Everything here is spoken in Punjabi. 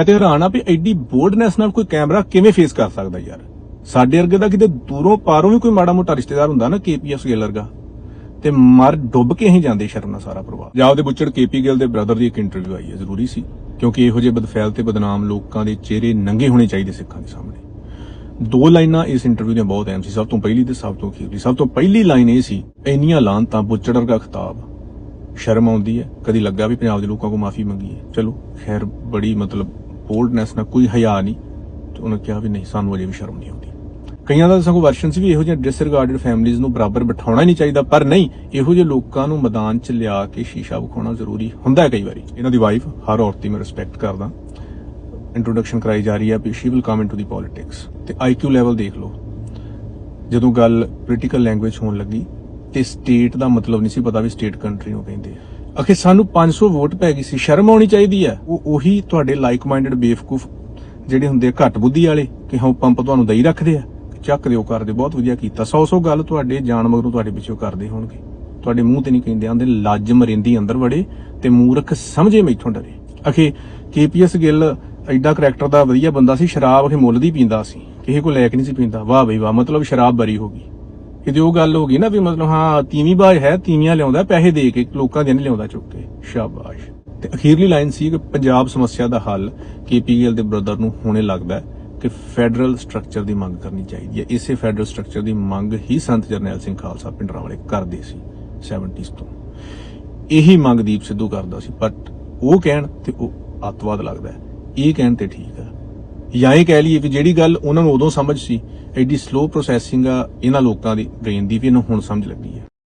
ਮੈਂ ਤੇ ਹੈਰਾਨ ਆ ਵੀ ਐਡੀ ਬੋਲਡਨੈਸ ਨਾਲ ਕੋਈ ਕੈਮਰਾ ਕਿਵੇਂ ਫੇਸ ਕਰ ਸਕਦਾ ਯਾਰ? ਸਾਡੇ ਵਰਗੇ ਦਾ ਕਿਤੇ ਦੂਰੋਂ ਪਾਰੋਂ ਵੀ ਕੋਈ ਮਾੜਾ ਮੋਟਾ ਰਿਸ਼ਤੇਦਾਰ ਹੁੰਦਾ ਨਾ ਕੇਪੀਐਸ ਗਿੱਲ ਵਰਗਾ। ਤੇ ਮਰ ਡੁੱਬ ਕੇ ਹੀ ਜਾਂਦੇ ਸ਼ਰਮ ਨਾਲ ਸਾਰਾ ਪਰਿਵਾਰ। ਪੰਜਾਬ ਦੇ ਬੁੱਚੜ ਕੇਪੀ ਗਿੱਲ ਦੇ ਬ੍ਰਦਰ ਦੀ ਇੱਕ ਇੰਟਰਵਿਊ ਆਈ ਹੈ, ਜ਼ਰੂਰੀ ਸੀ। ਕਿਉਂਕਿ ਇਹੋ ਜਿਹੇ ਬਦਫੈਲ ਤੇ ਬਦਨਾਮ ਲੋਕਾਂ ਦੇ ਚਿਹਰੇ ਨੰਗੇ ਹੋਣੇ ਚਾਹੀਦੇ ਸਿੱਖਾਂ ਦੇ ਸਾਹਮਣੇ। ਦੋ ਲਾਈਨਾਂ ਇਸ ਇੰਟਰਵਿਊ ਦੀਆਂ ਬਹੁਤ ਅਹਿਮ ਸੀ, ਸਭ ਤੋਂ ਪਹਿਲੀ ਤੇ ਸਭ ਤੋਂ ਅਖੀਰਲੀ। ਸਭ ਤੋਂ ਪਹਿਲੀ ਲਾਈਨ ਇਹ ਸੀ, ਇੰਨੀਆਂ ਲਾਂਤਾਂ ਬੁੱਚੜ ਵਰਗਾ ਖਿਤਾਬ। ਸ਼ਰਮ ਆਉਂਦੀ ਹੈ, ਕਦੀ ਲੱਗਾ ਵੀ ਪੰਜਾਬ ਦੇ ਲੋਕਾਂ ਕੋ ਮਾਫੀ ਮੰਗੀ ਹੈ ਚਲੋ, ਖੈਰ, ਬੜੀ ਮਤਲਬ ਬੋਲਡਨੈਸ ਨਾਲ ਕੋਈ ਹਯਾ ਨਹੀਂ, ਤੇ ਉਹਨੇ ਕਿਹਾ ਵੀ ਨਹੀਂ, ਸਾਨੂੰ ਅਜੇ ਵੀ ਸ਼ਰਮ ਨਹੀਂ ਆਉਂਦੀ। ਕਈਆਂ ਦਾ ਸਗੋਂ ਵਰਸ਼ਨਸ ਵੀ ਇਹੋ ਜਿਹੇ ਡਿਸਰਿਗਾਰਡਡ ਫੈਮਿਲੀਆਂ ਨੂੰ ਬਰਾਬਰ ਬਿਠਾਉਣਾ ਹੀ ਨਹੀਂ ਚਾਹੀਦਾ, ਪਰ ਨਹੀਂ, ਇਹੋ ਜਿਹੇ ਲੋਕਾਂ ਨੂੰ ਮੈਦਾਨ 'ਚ ਲਿਆ ਕੇ ਸ਼ੀਸ਼ਾ ਵਿਖਾਉਣਾ ਜ਼ਰੂਰੀ ਹੁੰਦਾ ਹੈ ਕਈ ਵਾਰੀ। ਇਹਨਾਂ ਦੀ ਵਾਈਫ ਹਰ ਔਰਤ ਦੀ ਮੈਂ ਰਿਸਪੈਕਟ ਕਰਦਾ। ਇੰਟਰੋਡਕਸ਼ਨ ਕਰਾਈ ਜਾ ਰਹੀ ਹੈ ਵੀ she will come into the politics ਤੇ ਆਈਕਿਊ ਲੈਵਲ ਦੇਖ ਲਓ। ਜਦੋਂ ਗੱਲ ਪੋਲੀਟੀਕਲ ਲੈਂਗੁਏਜ ਹੋਣ ਲੱਗੀ, ਤੇ ਸਟੇਟ ਦਾ ਮਤਲਬ ਨਹੀਂ ਸੀ ਪਤਾ ਵੀ ਸਟੇਟ ਕੰਟਰੀ ਨੂੰ ਕਹਿੰਦੇ ਆ। ਅਖੇ ਸਾਨੂੰ 500 ਵੋਟ ਪੈ ਗਈ ਸੀ। ਸ਼ਰਮ ਆਉਣੀ ਚਾਹੀਦੀ ਹੈ। ਉਹ ਉਹੀ ਤੁਹਾਡੇ ਲਾਈਕ ਮਾਈਂਡਡ ਬੇਵਕੂਫ ਜਿਹੜੇ ਹੁੰਦੇ ਘੱਟ ਬੁੱਧੀ ਵਾਲੇ ਕਿ ਹਾਂ ਪੰਪ ਤੁਹਾਨੂੰ ਦਈ ਰੱਖਦੇ ਆ। ਚੱਕ ਦਿਓ ਕਰਦੇ ਬਹੁਤ ਵਧੀਆ ਕੀਤਾ। 100 100 ਗੱਲ ਤੁਹਾਡੇ ਜਾਣ ਮਗਰੋਂ ਤੁਹਾਡੇ ਪਿੱਛੋਂ ਕਰਦੇ ਹੋਣਗੇ। ਤੁਹਾਡੇ ਮੂੰਹ ਤੇ ਨਹੀਂ ਕਹਿੰਦੇ ਆਂਦੇ ਲੱਜ ਮਰਿੰਦੀ ਅੰਦਰ ਵੜੇ ਤੇ ਮੂਰਖ ਸਮਝੇ ਮੈਥੋਂ ਡਰੇ। ਅਖੇ ਕੇਪੀਐਸ ਗਿੱਲ ਐਡਾ ਕਰੈਕਟਰ ਦਾ ਵਧੀਆ ਬੰਦਾ ਸੀ, ਸ਼ਰਾਬ ਅਖੇ ਮੁੱਲ ਦੀ ਪੀਂਦਾ ਸੀ। ਕਿਸੇ ਕੋ ਲੈ ਕੇ ਨਹੀਂ ਸੀ ਪੀਂਦਾ। ਵਾਹ ਬਈ ਵਾਹ, ਮਤਲਬ ਸ਼ਰਾਬ ਬਰੀ ਹੋ ਗਈ। ਕਿਤੇ ਉਹ ਗੱਲ ਹੋ ਗਈ ਨਾ ਵੀ ਮਤਲਬ ਹਾਂ, ਤੀਵੀਂ ਬਾਜ ਹੈ, ਤੀਵੀਆਂ ਲਿਆਉਂਦਾ, ਪੈਸੇ ਦੇ ਕੇ ਲੋਕਾਂ ਦੇ ਨਹੀਂ ਲਿਆਉਂਦਾ ਚੁੱਕ ਕੇ। ਸ਼ਾਬਾਸ਼। ਤੇ ਅਖੀਰਲੀ ਲਾਈਨ ਸੀ ਕਿ ਪੰਜਾਬ ਸਮੱਸਿਆ ਦਾ ਹੱਲ ਕੇਪੀਐਲ ਦੇ ਬ੍ਰਦਰ ਨੂੰ ਹੁਣੇ ਲੱਗਦਾ ਕਿ ਫੈਡਰਲ ਸਟਰਕਚਰ ਦੀ ਮੰਗ ਕਰਨੀ ਚਾਹੀਦੀ ਹੈ। ਇਸੇ ਫੈਡਰਲ ਸਟਰਕਚਰ ਦੀ ਮੰਗ ਹੀ ਸੰਤ ਜਰਨੈਲ ਸਿੰਘ ਖਾਲਸਾ ਪਿੰਡਰਾਂ ਵਾਲੇ ਕਰਦੇ ਸੀ 70s ਤੋਂ। ਇਹੀ ਮੰਗ ਦੀਪ ਸਿੱਧੂ ਕਰਦਾ ਸੀ ਬਟ ਉਹ ਕਹਿਣ ਤੇ ਉਹ ਅੱਤਵਾਦ ਲੱਗਦਾ ਇਹ ਕਹਿਣ ਤੇ ਠੀਕ ਆ ਜਾਂ ਇਹ ਕਹਿ ਲਈਏ ਕਿ ਜਿਹੜੀ ਗੱਲ ਉਹਨਾਂ ਨੂੰ ਉਦੋਂ ਸਮਝ ਸੀ, ਐਡੀ ਸਲੋ ਪ੍ਰੋਸੈਸਿੰਗ ਆ ਇਹਨਾਂ ਲੋਕਾਂ ਦੀ ਬ੍ਰੇਨ ਦੀ ਵੀ ਇਹਨੂੰ ਹੁਣ ਸਮਝ ਲੱਗੀ ਹੈ।